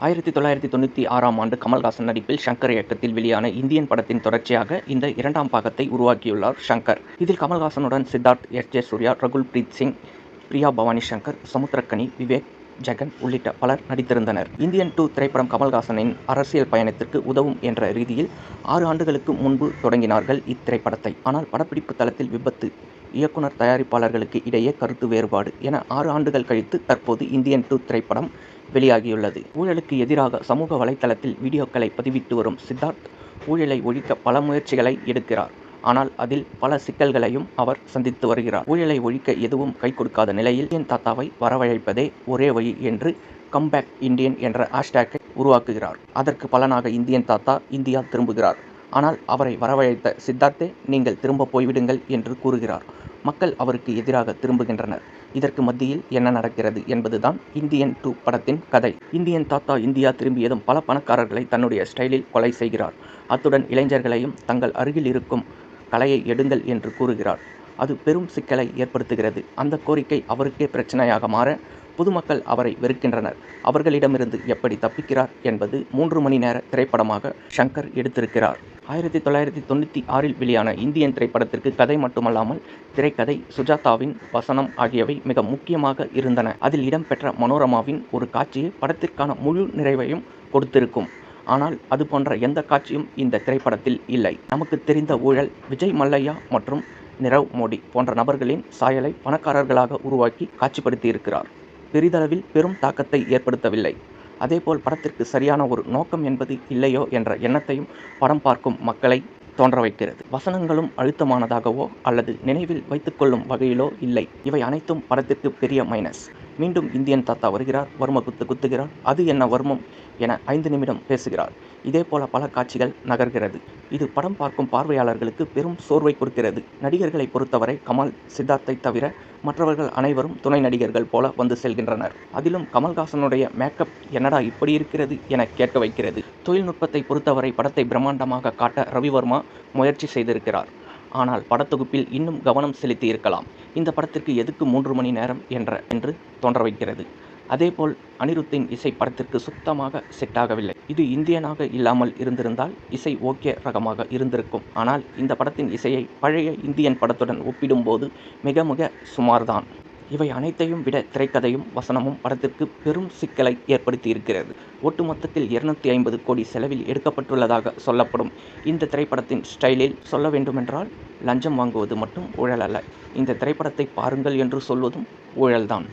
ஆயிரத்தி தொள்ளாயிரத்தி தொண்ணூற்றி ஆறாம் ஆண்டு கமல்ஹாசன் நடிப்பில் ஷங்கர் இயக்கத்தில் வெளியான இந்தியன் படத்தின் தொடர்ச்சியாக இந்த இரண்டாம் பாகத்தை உருவாக்கியுள்ளார் ஷங்கர். இதில் கமல்ஹாசனுடன் சித்தார்த் எஸ். ஜே. சூர்யா ரகுல் பிரீத் சிங் பிரியா பவானி சங்கர் சமுத்திரக்கனி விவேக் ஜெகன் உள்ளிட்ட பலர் நடித்திருந்தனர். இந்தியன் டூ திரைப்படம் கமல்ஹாசனின் அரசியல் பயணத்திற்கு உதவும் என்ற ரீதியில் ஆறு ஆண்டுகளுக்கு முன்பு தொடங்கினார்கள் இத்திரைப்படத்தை. ஆனால் படப்பிடிப்பு தளத்தில் விபத்து இயக்குனர் தயாரிப்பாளர்களுக்கு இடையே கருத்து வேறுபாடு என ஆறு ஆண்டுகள் கழித்து தற்போது இந்தியன் டூ திரைப்படம் வெளியாகியுள்ளது. ஊழலுக்கு எதிராக சமூக வலைதளத்தில் வீடியோக்களை பதிவிட்டு வரும் சித்தார்த் ஊழலை ஒழிக்க பல முயற்சிகளை எடுக்கிறார். ஆனால் அதில் பல சிக்கல்களையும் அவர் சந்தித்து வருகிறார். ஊழலை ஒழிக்க எதுவும் கை கொடுக்காத நிலையில் என் தாத்தாவை வரவழைப்பதே ஒரே வழி என்று கம்பேக் இந்தியன் என்ற ஹேஷ்டேக்கை உருவாக்குகிறார். அதற்கு பலனாக இந்தியன் தாத்தா இந்தியா திரும்புகிறார். ஆனால் அவரை வரவழைத்த சித்தார்த்தே நீங்கள் திரும்ப போய்விடுங்கள் என்று கூறுகிறார். மக்கள் அவருக்கு எதிராக திரும்புகின்றனர். இதற்கு மத்தியில் என்ன நடக்கிறது என்பதுதான் இந்தியன் டூ படத்தின் கதை. இந்தியன் தாத்தா இந்தியா திரும்பியதும் பல பணக்காரர்களை தன்னுடைய ஸ்டைலில் கொலை செய்கிறார். அத்துடன் இளைஞர்களையும் தங்கள் அருகில் இருக்கும் கலையை எடுங்கள் என்று கூறுகிறார். அது பெரும் சிக்கலை ஏற்படுத்துகிறது. அந்த கோரிக்கை அவருக்கே பிரச்சனையாக மாற பொதுமக்கள் அவரை வெறுக்கின்றனர். அவர்களிடமிருந்து எப்படி தப்பிக்கிறார் என்பது மூன்று மணி நேர திரைப்படமாக ஷங்கர் எடுத்திருக்கிறார். ஆயிரத்தி தொள்ளாயிரத்தி தொண்ணூற்றி ஆறில் வெளியான இந்தியன் திரைப்படத்திற்கு கதை மட்டுமல்லாமல் திரைக்கதை சுஜாதாவின் வசனம் ஆகியவை மிக முக்கியமாக இருந்தன. அதில் இடம்பெற்ற மனோரமாவின் ஒரு காட்சியை படத்திற்கான முழு நிறைவையும் கொடுத்திருக்கும். ஆனால் அது போன்ற எந்த காட்சியும் இந்த திரைப்படத்தில் இல்லை. நமக்கு தெரிந்த ஊழல் விஜய் மல்லையா மற்றும் நிரவ் மோடி போன்ற நபர்களின் சாயலை பணக்காரர்களாக உருவாக்கி காட்சிப்படுத்தியிருக்கிறார். பெரிதளவில் பெரும் தாக்கத்தை ஏற்படுத்தவில்லை. அதேபோல் படத்திற்கு சரியான ஒரு நோக்கம் என்பது இல்லையோ என்ற எண்ணத்தையும் படம் பார்க்கும் மக்களை தோன்ற வைக்கிறது. வசனங்களும் அழுத்தமானதாகவோ அல்லது நினைவில் வைத்துக்கொள்ளும் வகையிலோ இல்லை. இவை அனைத்தும் படத்திற்கு பெரிய மைனஸ் மீண்டும் இந்தியன் தாத்தா வருகிறார் வர்ம குத்து குத்துகிறார் அது என்ன வர்மம் என ஐந்து நிமிடம் பேசுகிறார். இதே போல பல காட்சிகள் நகர்கிறது. இது படம் பார்க்கும் பார்வையாளர்களுக்கு பெரும் சோர்வை கொடுக்கிறது. நடிகர்களை பொறுத்தவரை கமல் சித்தார்த்தை தவிர மற்றவர்கள் அனைவரும் துணை நடிகர்கள் போல வந்து செல்கின்றனர். அதிலும் கமல்ஹாசனுடைய மேக்கப் என்னடா இப்படி இருக்கிறது என கேட்க வைக்கிறது. தொழில்நுட்பத்தை பொறுத்தவரை படத்தை பிரம்மாண்டமாக காட்ட ரவிவர்மா முயற்சி செய்திருக்கிறார். ஆனால் படத்தொகுப்பில் இன்னும் கவனம் செலுத்தி இருக்கலாம். இந்த படத்திற்கு எதுக்கு மூன்று மணி நேரம் என்ற என்று தோன்ற வைக்கிறது. அதேபோல் அனிருத்தின் இசை படத்திற்கு சுத்தமாக செட் ஆகவில்லை. இது இந்தியனாக இல்லாமல் இருந்திருந்தால் இசை ஓகே ரகமாக இருந்திருக்கும். ஆனால் இந்த படத்தின் இசையை பழைய இந்தியன் படத்துடன் ஒப்பிடும்போது மிக மிக சுமார்தான். இவை அனைத்தையும் விட திரைக்கதையும் வசனமும் படத்திற்கு பெரும் சிக்கலை ஏற்படுத்தி இருக்கிறது ஒட்டுமொத்தத்தில் இருநூத்தி ஐம்பது கோடி செலவில் எடுக்கப்பட்டுள்ளதாக சொல்லப்படும் இந்த திரைப்படத்தின் ஸ்டைலில் சொல்ல வேண்டுமென்றால் லஞ்சம் வாங்குவது மட்டும் ஊழல் அல்ல. இந்த திரைப்படத்தை பாருங்கள் என்று சொல்வதும் ஊழல்தான்.